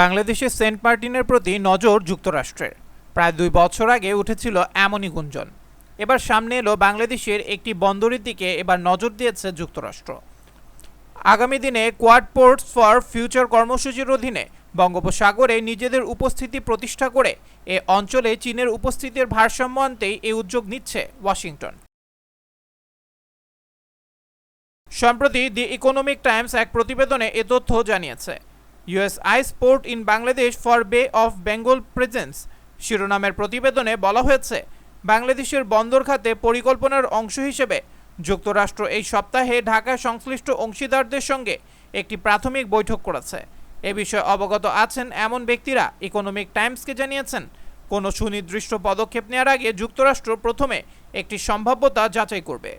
বাংলাদেশের সেন্ট মার্টিনের প্রতি নজর যুক্তরাষ্ট্রের। প্রায় দুই বছর আগে উঠেছিল এমনই গুঞ্জন। এবার সামনে এলো বাংলাদেশের একটি বন্দরের দিকে এবার নজর দিয়েছে যুক্তরাষ্ট্র। আগামী দিনে কোয়াড পোর্টস ফর ফিউচার কর্মসূচির অধীনে বঙ্গোপসাগরে নিজেদের উপস্থিতি প্রতিষ্ঠা করে এ অঞ্চলে চীনের উপস্থিতির ভারসাম্য আনতেই এই উদ্যোগ নিচ্ছে ওয়াশিংটন। সম্প্রতি দি ইকোনমিক টাইমস এক প্রতিবেদনে এ তথ্য জানিয়েছে। US eyes port in Bangladesh for bay of Bengal presence শিরোনামের প্রতিবেদনে বলা হয়েছে, বাংলাদেশের বন্দর খাতে পরিকল্পনার অংশ হিসেবে যুক্তরাষ্ট্র এই সপ্তাহে ঢাকা সংশ্লিষ্ট অংশীদারদের সঙ্গে একটি প্রাথমিক বৈঠক করেছে। এ বিষয়ে অবগত আছেন এমন ব্যক্তিরা ইকোনমিক টাইমসকে জানিয়েছেন, কোনো সুনির্দিষ্ট পদক্ষেপ নেওয়ার আগে যুক্তরাষ্ট্র প্রথমে একটি সম্ভাব্যতা যাচাই করবে।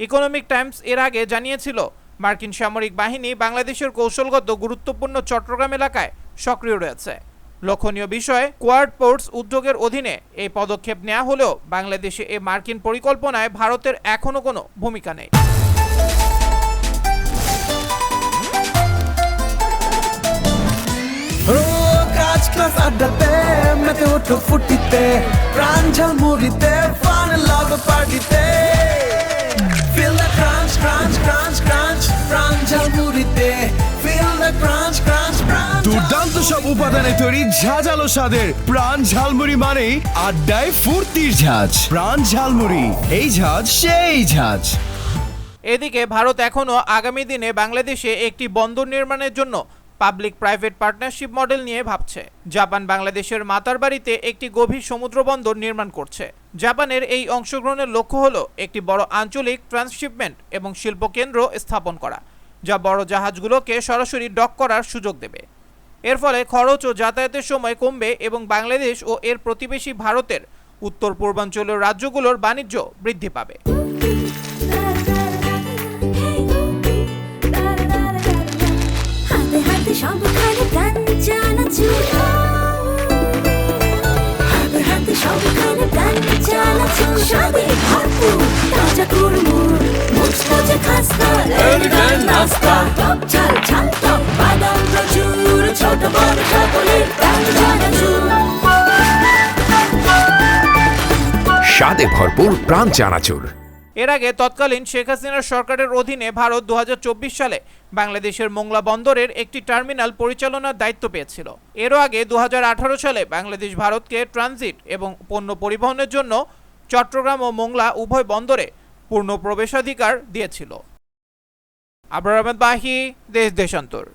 ইকোনমিক টাইমস এর আগে জানিয়েছিল মার্কিন সামরিক বাহিনী বাংলাদেশের কৌশলগত গুরুত্বপূর্ণ চট্টগ্রাম এলাকায় সক্রিয় রয়েছে। লক্ষণীয় বিষয়, কোয়াড পোর্টস উদ্যোগের অধীনে এই পদক্ষেপ নেওয়া হলেও বাংলাদেশে এই মার্কিন পরিকল্পনায় ভারতের এখনও কোনো ভূমিকা নেই। আড্ডাতে, মেতে ওঠো ফুটিতে, প্রাণ ঝালমুড়িতে Feel the crunch, crunch, crunch দুর্দান্ত সব উপাদানে তৈরি ঝাঁঝালো স্বাদের প্রাণ ঝালমুড়ি মানেই আড্ডায় ফুর্তির ঝাঁজ। প্রাণ ঝালমুড়ি এই ঝাঁজ সেই ঝাঁজ। এদিকে ভারত এখনও আগামী দিনে বাংলাদেশে একটি বন্দর নির্মাণের জন্য পাবলিক প্রাইভেট পার্টনারশিপ মডেল নিয়ে ভাবছে। জাপান বাংলাদেশের মাতার বাড়িতে একটি গভীর সমুদ্র বন্দর নির্মাণ করছে। জাপানের এই অংশগ্রহণের লক্ষ্য হল একটি বড় আঞ্চলিক ট্রান্সশিপমেন্ট এবং শিল্প কেন্দ্র স্থাপন করা। যা বড় জাহাজগুলোকে সরাসরি ডক করার সুযোগ দেবে। এর ফলে খরচ ও যাতায়াতের সময় কমবে এবং বাংলাদেশ ও এর প্রতিবেশী ভারতের উত্তর পূর্বাঞ্চলীয় রাজ্যগুলোর বাণিজ্য বৃদ্ধি পাবে। সবখানে প্রাণ হাতে ঝাল স্বাদে ভরপুর প্রাণ চানাচুর। এর আগে তৎকালীন শেখ হাসিনার সরকারের অধীনে ভারত দুহাজার চব্বিশ সালে বাংলাদেশের মোংলা বন্দরের একটি টার্মিনাল পরিচালনার দায়িত্ব পেয়েছিল। এরও আগে দু হাজার আঠারো সালে বাংলাদেশ ভারতকে ট্রানজিট এবং পণ্য পরিবহনের জন্য চট্টগ্রাম ও মোংলা উভয় বন্দরে পূর্ণ প্রবেশাধিকার দিয়েছিল। Abraham Baji desde Shantur.